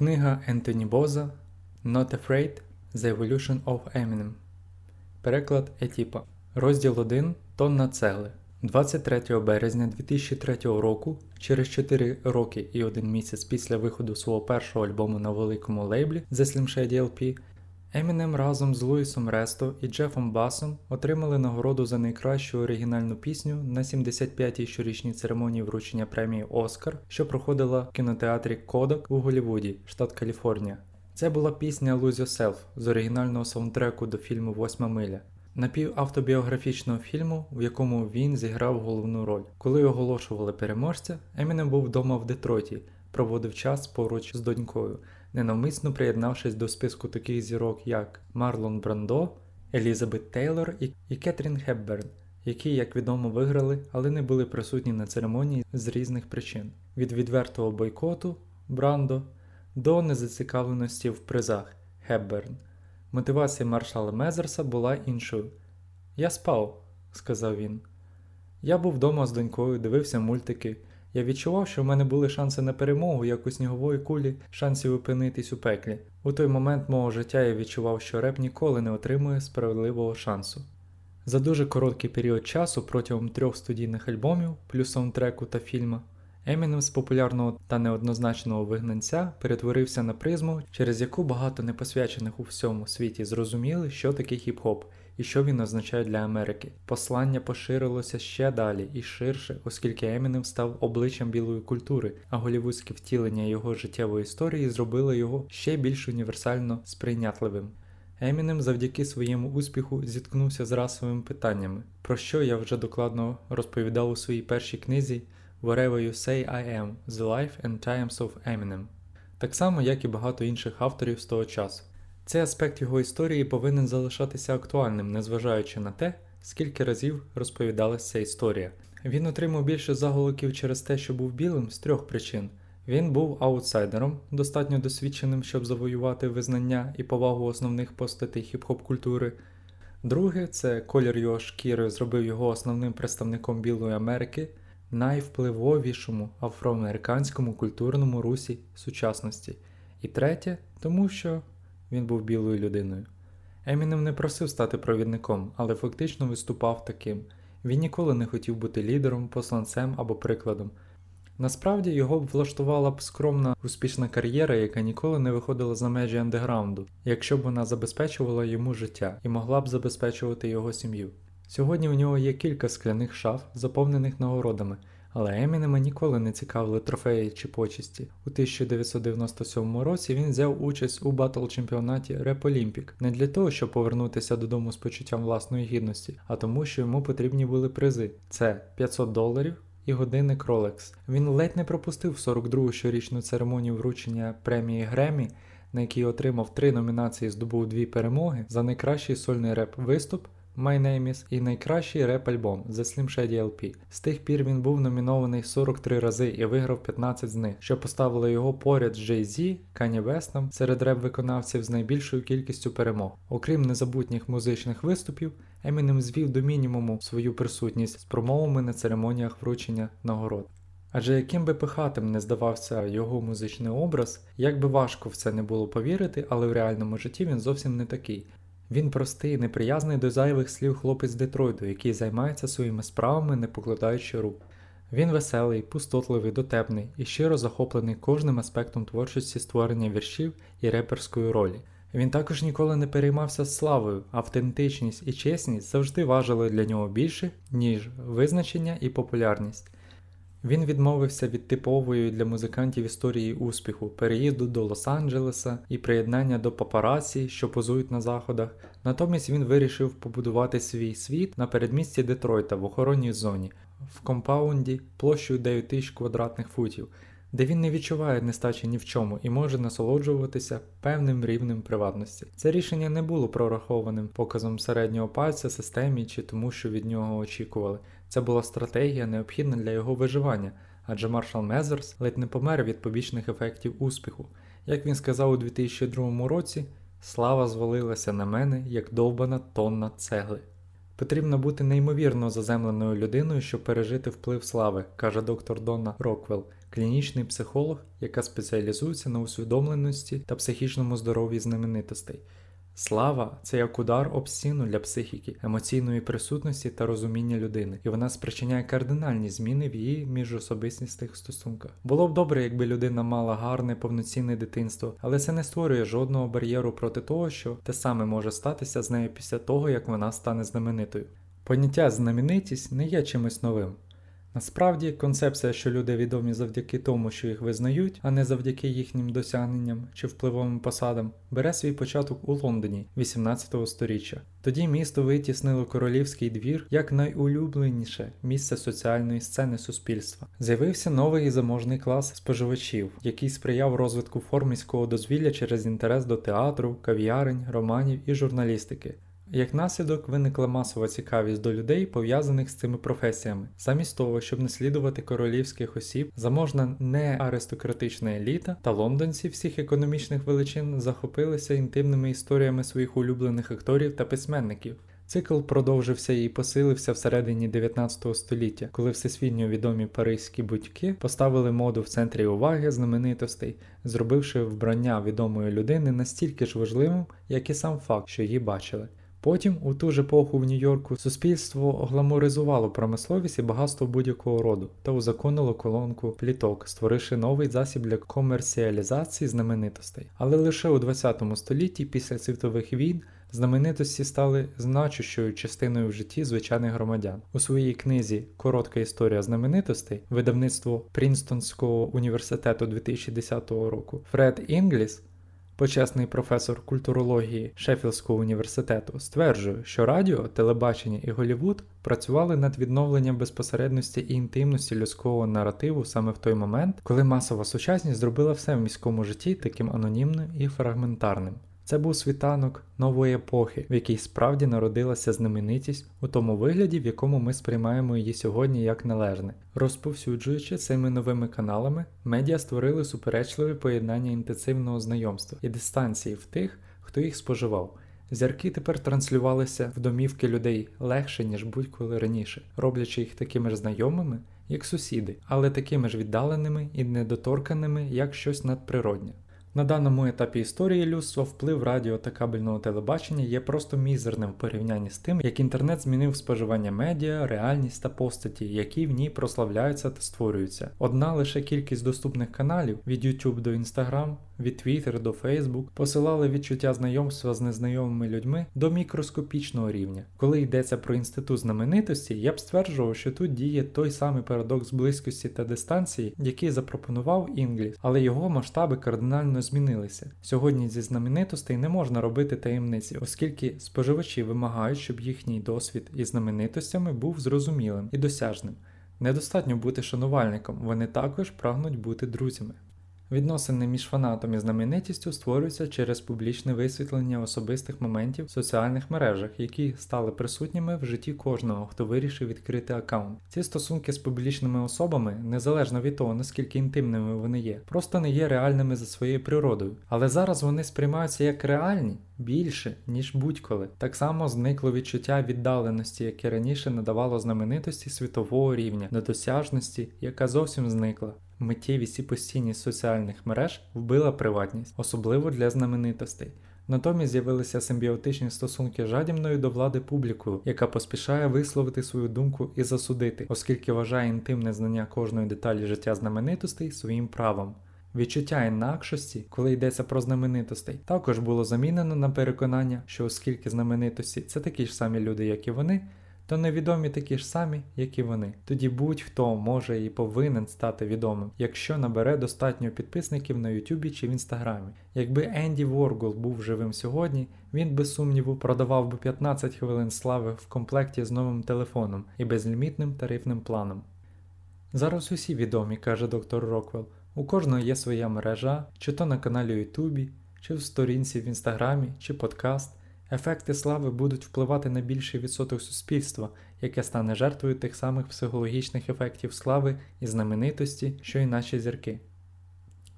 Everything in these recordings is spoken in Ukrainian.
Книга Ентоні Боза Not Afraid The Evolution of Eminem. Переклад Етіпа. Розділ 1. Тонна цегли. 23 березня 2003 року, через 4 роки і 1 місяць після виходу свого першого альбому на великому лейблі The Slim Shady LP, Eminem разом з Луїсом Ресто і Джефом Басом отримали нагороду за найкращу оригінальну пісню на 75-й щорічній церемонії вручення премії Оскар, що проходила в кінотеатрі Кодак у Голлівуді, штат Каліфорнія. Це була пісня Lose Yourself з оригінального саундтреку до фільму Восьма миля. Напівавтобіографічного фільму, в якому він зіграв головну роль. Коли оголошували переможця, Емінем був вдома в Детройті, проводив час поруч з донькою, ненавмисно приєднавшись до списку таких зірок, як Марлон Брандо, Елізабет Тейлор і, Кетрін Хепберн, які, як відомо, виграли, але не були присутні на церемонії з різних причин: від відвертого бойкоту Брандо до незацікавленості в призах Хепберн. Мотивація маршала Мезерса була іншою. Я спав, сказав він. Я був вдома з донькою, дивився мультики. Я відчував, що в мене були шанси на перемогу, як у снігової кулі, шансів опинитись у пеклі. У той момент мого життя я відчував, що реп ніколи не отримує справедливого шансу. За дуже короткий період часу протягом трьох студійних альбомів, плюс саундтреку та фільма, Емінем з популярного та неоднозначного вигнанця перетворився на призму, через яку багато непосвячених у всьому світі зрозуміли, що таке хіп-хоп і що він означає для Америки. Послання поширилося ще далі і ширше, оскільки Емінем став обличчям білої культури, а голівудське втілення його життєвої історії зробило його ще більш універсально сприйнятливим. Емінем завдяки своєму успіху зіткнувся з расовими питаннями, про що я вже докладно розповідав у своїй першій книзі Wherever You Say I Am The Life and Times of Eminem, так само як і багато інших авторів з того часу. Цей аспект його історії повинен залишатися актуальним, незважаючи на те, скільки разів розповідалася ця історія. Він отримав більше заголовків через те, що був білим з трьох причин. Він був аутсайдером, достатньо досвідченим, щоб завоювати визнання і повагу основних постатей хіп-хоп культури. Друге, це колір його шкіри зробив його основним представником Білої Америки, найвпливовішому афроамериканському культурному русі сучасності. І третє, тому що він був білою людиною. Емінем не просив стати провідником, але фактично виступав таким. Він ніколи не хотів бути лідером, посланцем або прикладом. Насправді його б влаштувала б скромна успішна кар'єра, яка ніколи не виходила за межі андеграунду, якщо б вона забезпечувала йому життя і могла б забезпечувати його сім'ю. Сьогодні у нього є кілька скляних шаф, заповнених нагородами, але Емінема ніколи не цікавили трофеї чи почесті. У 1997 році він взяв участь у батл чемпіонаті Rap Olympic не для того, щоб повернутися додому з почуттям власної гідності, а тому, що йому потрібні були призи: це 500 доларів. І годинник Rolex. Він ледь не пропустив 42-гу щорічну церемонію вручення премії Гремі, на якій отримав три номінації, здобув дві перемоги за найкращий сольний реп-виступ My Name Is і найкращий реп-альбом The Slim Shady LP. З тих пір він був номінований 43 рази і виграв 15 з них, що поставило його поряд з Jay-Z, Kanye Westом серед реп-виконавців з найбільшою кількістю перемог. Окрім незабутніх музичних виступів, Емінем звів до мінімуму свою присутність з промовами на церемоніях вручення нагород. Адже яким би пихатим не здавався його музичний образ, як би важко в це не було повірити, але в реальному житті він зовсім не такий. Він простий, неприязний до зайвих слів хлопець Детройту, який займається своїми справами, не покладаючи рук. Він веселий, пустотливий, дотепний і щиро захоплений кожним аспектом творчості створення віршів і реперської ролі. Він також ніколи не переймався славою, автентичність і чесність завжди важили для нього більше, ніж визначення і популярність. Він відмовився від типової для музикантів історії успіху, переїзду до Лос-Анджелеса і приєднання до папараці, що позують на заходах. Натомість він вирішив побудувати свій світ на передмісті Детройта в охоронній зоні, в компаунді площею 9 тисяч квадратних футів, де він не відчуває нестачі ні в чому і може насолоджуватися певним рівнем приватності. Це рішення не було прорахованим показом середнього пальця системі чи тому, що від нього очікували. Це була стратегія, необхідна для його виживання, адже Маршал Мезерс ледь не помер від побічних ефектів успіху. Як він сказав у 2002 році, слава звалилася на мене як довбана тонна цегли. Потрібно бути неймовірно заземленою людиною, щоб пережити вплив слави, каже доктор Донна Роквелл, клінічний психолог, яка спеціалізується на усвідомленості та психічному здоров'ї знаменитостей. Слава це як удар об стіну для психіки, емоційної присутності та розуміння людини, і вона спричиняє кардинальні зміни в її міжособистісних стосунках. Було б добре, якби людина мала гарне повноцінне дитинство, але це не створює жодного бар'єру проти того, що те саме може статися з нею після того, як вона стане знаменитою. Поняття знаменитість не є чимось новим. Насправді, концепція, що люди відомі завдяки тому, що їх визнають, а не завдяки їхнім досягненням чи впливовим посадам, бере свій початок у Лондоні 18 століття. Тоді місто витіснило королівський двір як найулюбленіше місце соціальної сцени суспільства. З'явився новий заможний клас споживачів, який сприяв розвитку форм міського дозвілля через інтерес до театру, кав'ярень, романів і журналістики. Як наслідок виникла масова цікавість до людей, пов'язаних з цими професіями. Замість того, щоб наслідувати королівських осіб, заможна не аристократична еліта та лондонці всіх економічних величин захопилися інтимними історіями своїх улюблених акторів та письменників. Цикл продовжився і посилився всередині 19 століття, коли всесвітньо відомі паризькі будьки поставили моду в центрі уваги знаменитостей, зробивши вбрання відомої людини настільки ж важливим, як і сам факт, що її бачили. Потім, у ту ж епоху в Нью-Йорку, суспільство гламоризувало промисловість і багатство будь-якого роду та узаконило колонку пліток, створивши новий засіб для комерціалізації знаменитостей. Але лише у 20 столітті, після світових війн, знаменитості стали значущою частиною в житті звичайних громадян. У своїй книзі Коротка історія знаменитостей видавництво Прінстонського університету 2010 року Фред Інгліс Почесний професор культурології Шеффілдського університету стверджує, що радіо, телебачення і Голівуд працювали над відновленням безпосередності і інтимності людського наративу саме в той момент, коли масова сучасність зробила все в міському житті таким анонімним і фрагментарним. Це був світанок нової епохи, в якій справді народилася знаменитість у тому вигляді, в якому ми сприймаємо її сьогодні як належне. Розповсюджуючи цими новими каналами, медіа створили суперечливе поєднання інтенсивного знайомства і дистанції в тих, хто їх споживав. Зірки тепер транслювалися в домівки людей легше, ніж будь-коли раніше, роблячи їх такими ж знайомими, як сусіди, але такими ж віддаленими і недоторканими, як щось надприроднє. На даному етапі історії людства вплив радіо та кабельного телебачення є просто мізерним в порівнянні з тим, як інтернет змінив споживання медіа, реальність та постаті, які в ній прославляються та створюються. Одна лише кількість доступних каналів від YouTube до Instagram, від Twitter до Facebook посилали відчуття знайомства з незнайомими людьми до мікроскопічного рівня. Коли йдеться про інститут знаменитості, я б стверджував, що тут діє той самий парадокс близькості та дистанції, який запропонував Інгліс, але його масштаби кардинально змінилися. Сьогодні зі знаменитостей не можна робити таємниці, оскільки споживачі вимагають, щоб їхній досвід із знаменитостями був зрозумілим і досяжним. Недостатньо бути шанувальником, вони також прагнуть бути друзями. Відносини між фанатом і знаменитістю створюються через публічне висвітлення особистих моментів в соціальних мережах, які стали присутніми в житті кожного, хто вирішив відкрити аккаунт. Ці стосунки з публічними особами, незалежно від того, наскільки інтимними вони є, просто не є реальними за своєю природою. Але зараз вони сприймаються як реальні більше, ніж будь-коли. Так само зникло відчуття віддаленості, яке раніше надавало знаменитості світового рівня, недосяжності, яка зовсім зникла. Миттєвість і постійність соціальних мереж вбила приватність, особливо для знаменитостей. Натомість з'явилися симбіотичні стосунки з жадібною до влади публікою, яка поспішає висловити свою думку і засудити, оскільки вважає інтимне знання кожної деталі життя знаменитостей своїм правом. Відчуття інакшості, коли йдеться про знаменитостей, також було замінено на переконання, що оскільки знаменитості це такі ж самі люди, як і вони, то невідомі такі ж самі, як і вони. Тоді будь-хто може і повинен стати відомим, якщо набере достатньо підписників на Ютубі чи в Інстаграмі. Якби Енді Воргул був живим сьогодні, він без сумніву продавав би 15 хвилин слави в комплекті з новим телефоном і безлімітним тарифним планом. Зараз усі відомі, каже доктор Роквелл. У кожного є своя мережа, чи то на каналі Ютубі, чи в сторінці в Інстаграмі, чи подкаст. Ефекти слави будуть впливати на більший відсоток суспільства, яке стане жертвою тих самих психологічних ефектів слави і знаменитості, що й наші зірки.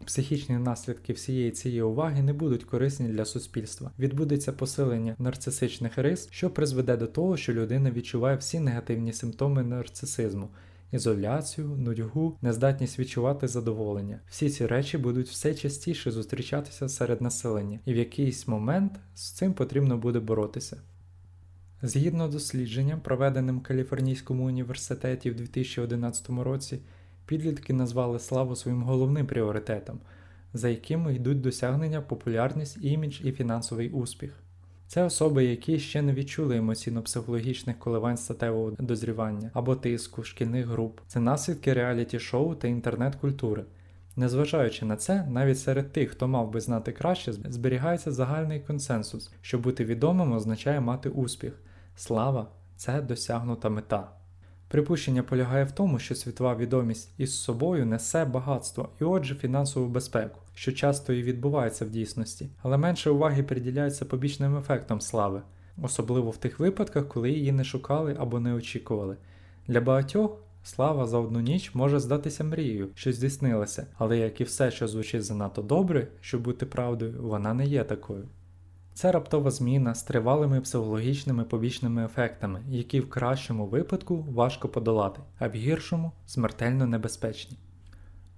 Психічні наслідки всієї цієї уваги не будуть корисні для суспільства. Відбудеться посилення нарцисичних рис, що призведе до того, що людина відчуває всі негативні симптоми нарцисизму ізоляцію, нудьгу, нездатність відчувати задоволення. Всі ці речі будуть все частіше зустрічатися серед населення, і в якийсь момент з цим потрібно буде боротися. Згідно дослідженням, проведеним в Каліфорнійському університеті в 2011 році, підлітки назвали славу своїм головним пріоритетом, за якими йдуть досягнення, популярність, імідж і фінансовий успіх. Це особи, які ще не відчули емоційно-психологічних коливань статевого дозрівання або тиску, шкільних груп. Це наслідки реаліті-шоу та інтернет-культури. Незважаючи на це, навіть серед тих, хто мав би знати краще, зберігається загальний консенсус, що бути відомим означає мати успіх. Слава це досягнута мета. Припущення полягає в тому, що світова відомість із собою несе багатство і отже фінансову безпеку, що часто і відбувається в дійсності, але менше уваги приділяється побічним ефектам слави, особливо в тих випадках, коли її не шукали або не очікували. Для багатьох слава за одну ніч може здатися мрією, що здійснилася, але як і все, що звучить занадто добре, щоб бути правдою, вона не є такою. Це раптова зміна з тривалими психологічними побічними ефектами, які в кращому випадку важко подолати, а в гіршому смертельно небезпечні.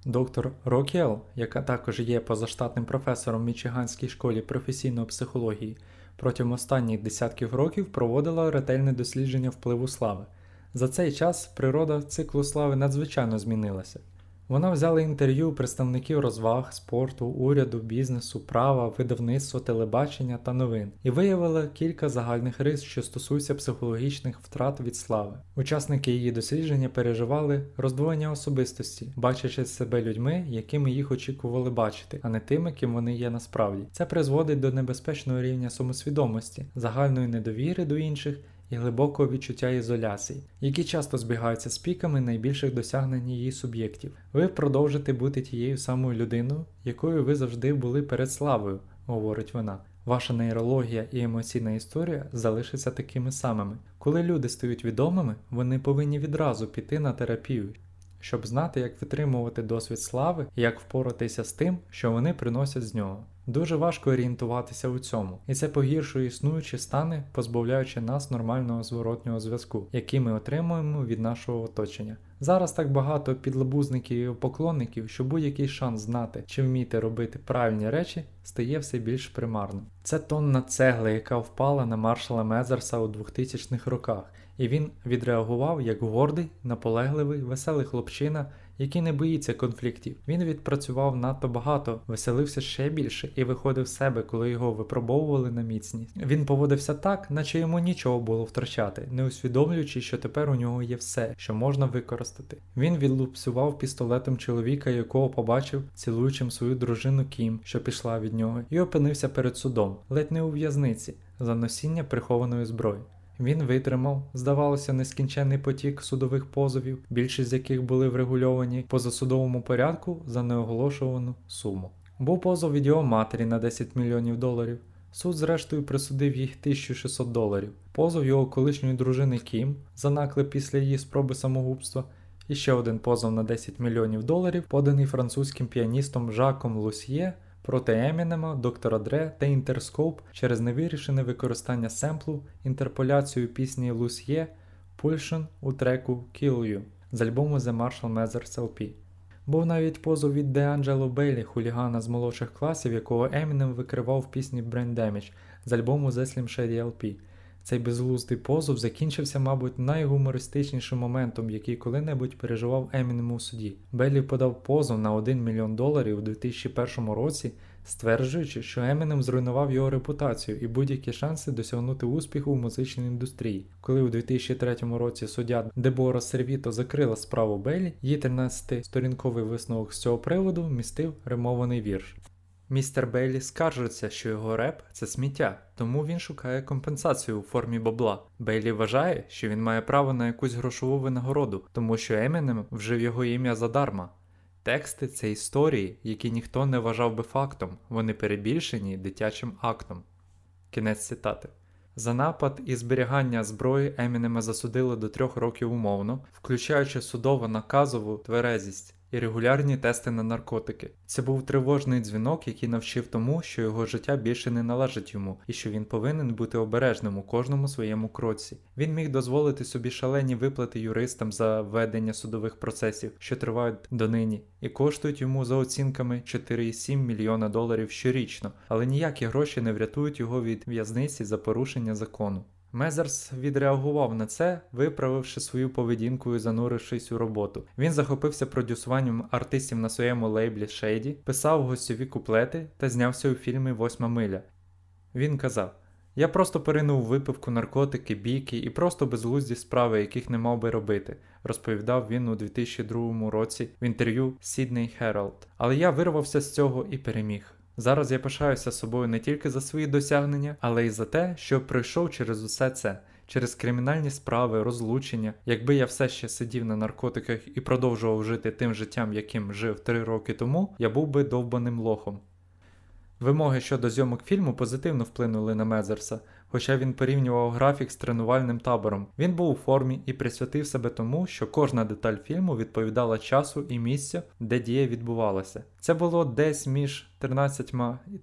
Доктор Рокел, яка також є позаштатним професором в Мічиганській школі професійної психології, протягом останніх десятків років проводила ретельне дослідження впливу слави. За цей час природа циклу слави надзвичайно змінилася. Вона взяла інтерв'ю представників розваг, спорту, уряду, бізнесу, права, видавництва, телебачення та новин і виявила кілька загальних рис, що стосуються психологічних втрат від слави. Учасники її дослідження переживали роздвоєння особистості, бачачи себе людьми, якими їх очікували бачити, а не тими, ким вони є насправді. Це призводить до небезпечного рівня самосвідомості, загальної недовіри до інших і глибокого відчуття ізоляції, які часто збігаються з піками найбільших досягнень її суб'єктів. Ви продовжите бути тією самою людиною, якою ви завжди були перед славою, говорить вона. Ваша нейрологія і емоційна історія залишаться такими самими. Коли люди стають відомими, вони повинні відразу піти на терапію, щоб знати, як витримувати досвід слави і як впоратися з тим, що вони приносять з нього. Дуже важко орієнтуватися у цьому, і це погіршує існуючі стани, позбавляючи нас нормального зворотнього зв'язку, який ми отримуємо від нашого оточення. Зараз так багато підлабузників і поклонників, що будь-який шанс знати чи вміти робити правильні речі стає все більш примарним. Це тонна цегли, яка впала на маршала Мезерса у 2000-х роках, і він відреагував як гордий, наполегливий, веселий хлопчина, який не боїться конфліктів. Він відпрацював надто багато, веселився ще більше і виходив з себе, коли його випробовували на міцність. Він поводився так, наче йому нічого було втрачати, не усвідомлюючи, що тепер у нього є все, що можна використати. Він відлупцював пістолетом чоловіка, якого побачив, цілуючим свою дружину Кім, що пішла від нього, і опинився перед судом, ледь не у в'язниці, за носіння прихованої зброї. Він витримав, здавалося, нескінченний потік судових позовів, більшість з яких були врегульовані по засудовому порядку за неоголошувану суму. Був позов від його матері на 10 мільйонів доларів. Суд, зрештою, присудив їй 1600 доларів. Позов його колишньої дружини Кім за наклеп після її спроби самогубства. І ще один позов на 10 мільйонів доларів, поданий французьким піаністом Жаком Лусьє проти Емінема, Доктора Дре та Інтерскоп через невирішене використання семплу, інтерполяцію пісні Лусьє Пульшен у треку Kill You з альбому The Marshall Mathers LP. Був навіть позов від Деанджело Бейлі, хулігана з молодших класів, якого Емінем викривав в пісні Brain Damage з альбому The Slim Shady LP. Цей безглуздий позов закінчився, мабуть, найгумористичнішим моментом, який коли-небудь переживав Емінем у суді. Беллі подав позов на 1 мільйон доларів у 2001 році, стверджуючи, що Емінем зруйнував його репутацію і будь-які шанси досягнути успіху в музичній індустрії. Коли у 2003 році суддя Дебора Сервіто закрила справу Беллі, її 13-сторінковий висновок з цього приводу містив римований вірш. Містер Бейлі скаржиться, що його реп це сміття, тому він шукає компенсацію у формі бабла. Бейлі вважає, що він має право на якусь грошову винагороду, тому що Емінем вжив його ім'я задарма. Тексти це історії, які ніхто не вважав би фактом, вони перебільшені дитячим актом. Кінець цитати. За напад і зберігання зброї Емінема засудили до трьох років умовно, включаючи судово наказову тверезість і регулярні тести на наркотики. Це був тривожний дзвінок, який навчив тому, що його життя більше не належить йому, і що він повинен бути обережним у кожному своєму кроці. Він міг дозволити собі шалені виплати юристам за ведення судових процесів, що тривають донині, і коштують йому за оцінками 4,7 мільйона доларів щорічно, але ніякі гроші не врятують його від в'язниці за порушення закону. Мезерс відреагував на це, виправивши свою поведінку і занурившись у роботу. Він захопився продюсуванням артистів на своєму лейблі Shady, писав гостьові куплети та знявся у фільмі Восьма миля. Він казав: Я просто поринув у випивку, наркотики, бійки і просто безглузді справи, яких не мав би робити, розповідав він у 2002 році в інтерв'ю Sydney Herald. Але я вирвався з цього і переміг. Зараз я пишаюся собою не тільки за свої досягнення, але й за те, що пройшов через усе це, через кримінальні справи, розлучення. Якби я все ще сидів на наркотиках і продовжував жити тим життям, яким жив три роки тому, я був би довбаним лохом. Вимоги щодо зйомок фільму позитивно вплинули на Мезерса, хоча він порівнював графік з тренувальним табором. Він був у формі і присвятив себе тому, що кожна деталь фільму відповідала часу і місцю, де дія відбувалася. Це було десь між 13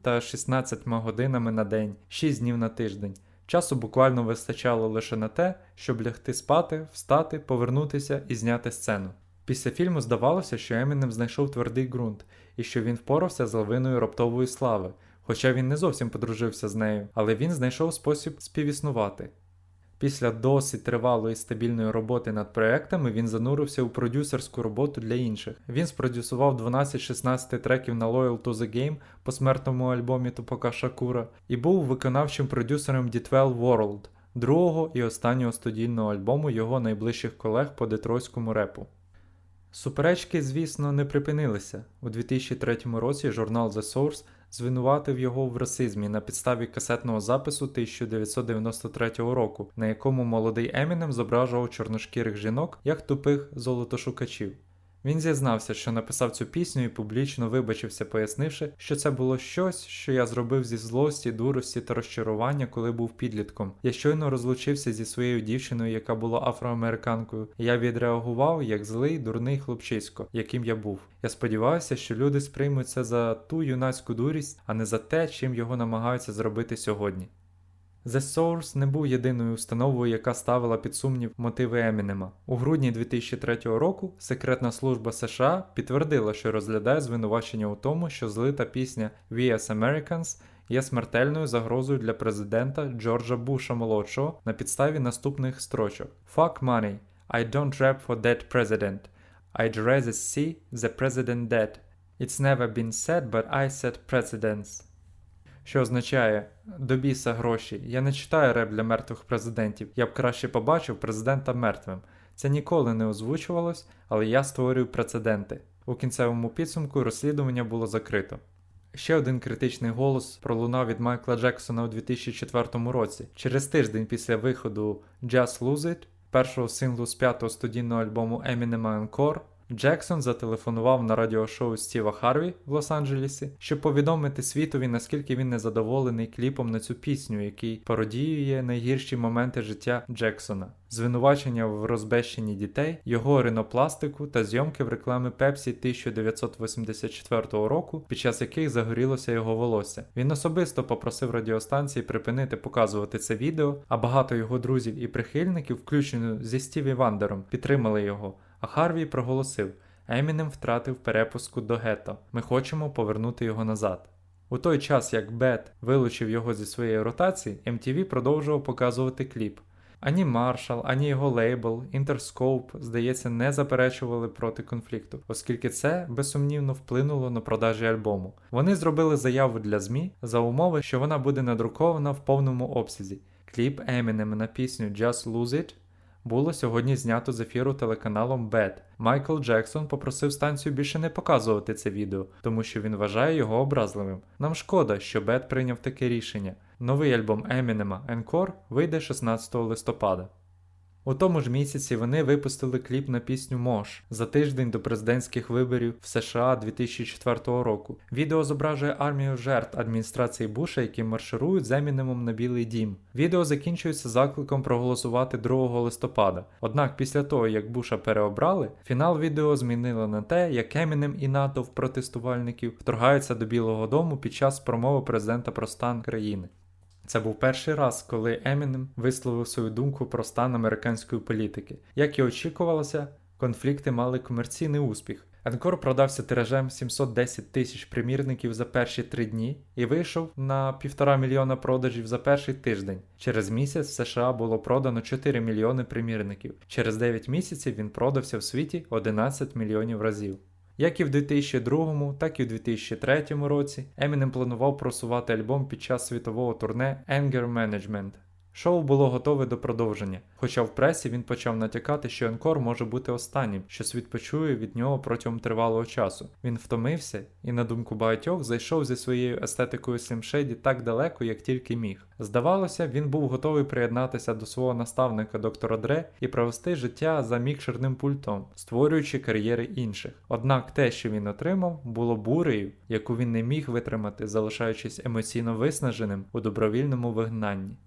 та 16 годинами на день, 6 днів на тиждень. Часу буквально вистачало лише на те, щоб лягти спати, встати, повернутися і зняти сцену. Після фільму здавалося, що Емінем знайшов твердий ґрунт і що він впорався з лавиною раптової слави, хоча він не зовсім подружився з нею, але він знайшов спосіб співіснувати. Після досить тривалої стабільної роботи над проектами він занурився у продюсерську роботу для інших. Він спродюсував 12-16 треків на Loyal to the Game посмертному альбомі Тупака Шакура і був виконавчим продюсером D12 World, другого і останнього студійного альбому його найближчих колег по детройтському репу. Суперечки, звісно, не припинилися. У 2003 році журнал The Source звинуватив його в расизмі на підставі касетного запису 1993 року, на якому молодий Емінем зображував чорношкірих жінок як тупих золотошукачів. Він зізнався, що написав цю пісню і публічно вибачився, пояснивши, що це було щось, що я зробив зі злості, дурості та розчарування, коли був підлітком. Я щойно розлучився зі своєю дівчиною, яка була афроамериканкою, я відреагував як злий, дурний хлопчисько, яким я був. Я сподіваюся, що люди сприймуть це за ту юнацьку дурість, а не за те, чим його намагаються зробити сьогодні. The Source не був єдиною установою, яка ставила під сумнів мотиви Емінема. У грудні 2003 року секретна служба США підтвердила, що розглядає звинувачення у тому, що злита пісня We as Americans є смертельною загрозою для президента Джорджа Буша молодшого на підставі наступних строчок: Fuck money. I don't rap for that president. I'd rather see the president dead. It's never been said, but I set precedents що означає до біса гроші. Я не читаю реп для мертвих президентів. Я б краще побачив президента мертвим. Це ніколи не озвучувалось, але я створюю прецеденти. У кінцевому підсумку розслідування було закрито. Ще один критичний голос пролунав від Майкла Джексона у 2004 році. Через тиждень після виходу Just Lose It, першого синглу з п'ятого студійного альбому Eminem Encore, Джексон зателефонував на радіошоу Стіва Харві в Лос-Анджелесі, щоб повідомити світові, наскільки він незадоволений кліпом на цю пісню, який пародіює найгірші моменти життя Джексона, звинувачення в розбещенні дітей, його ринопластику та зйомки в реклами Пепсі 1984 року, під час яких загорілося його волосся. Він особисто попросив радіостанції припинити показувати це відео, а багато його друзів і прихильників, включено зі Стіві Вандером, підтримали його. А Харві проголосив: Емінем втратив перепуску до гетто. Ми хочемо повернути його назад. У той час, як Бет вилучив його зі своєї ротації, MTV продовжував показувати кліп. Ані Маршал, ані його лейбл, Interscope, здається, не заперечували проти конфлікту, оскільки це безсумнівно вплинуло на продажі альбому. Вони зробили заяву для ЗМІ за умови, що вона буде надрукована в повному обсязі. Кліп Емінем на пісню Just Lose It було сьогодні знято з ефіру телеканалом Бет. Майкл Джексон попросив станцію більше не показувати це відео, тому що він вважає його образливим. Нам шкода, що Бет прийняв таке рішення. Новий альбом Емінема Encore вийде 16 листопада. У тому ж місяці вони випустили кліп на пісню Мош за тиждень до президентських виборів в США 2004 року. Відео зображує армію жертв адміністрації Буша, які марширують з Емінемом на Білий Дім. Відео закінчується закликом проголосувати 2 листопада. Однак після того, як Буша переобрали, фінал відео змінили на те, як Емінем і натовп протестувальників вторгаються до Білого Дому під час промови президента про стан країни. Це був перший раз, коли Емінем висловив свою думку про стан американської політики. Як і очікувалося, конфлікти мали комерційний успіх. Енкор продався тиражем 710 тисяч примірників за перші три дні і вийшов на півтора мільйона продажів за перший тиждень. Через місяць в США було продано 4 мільйони примірників. Через 9 місяців він продався в світі 11 мільйонів разів. Як і в 2002, так і в 2003 році Eminem планував просувати альбом під час світового турне Anger Management. Шоу було готове до продовження, хоча в пресі він почав натякати, що Енкор може бути останнім, що світ почує від нього протягом тривалого часу. Він втомився і, на думку багатьох, зайшов зі своєю естетикою Shady так далеко, як тільки міг. Здавалося, він був готовий приєднатися до свого наставника доктора Дре і провести життя за мікшерним пультом, створюючи кар'єри інших. Однак те, що він отримав, було бурею, яку він не міг витримати, залишаючись емоційно виснаженим у добровільному вигнанні.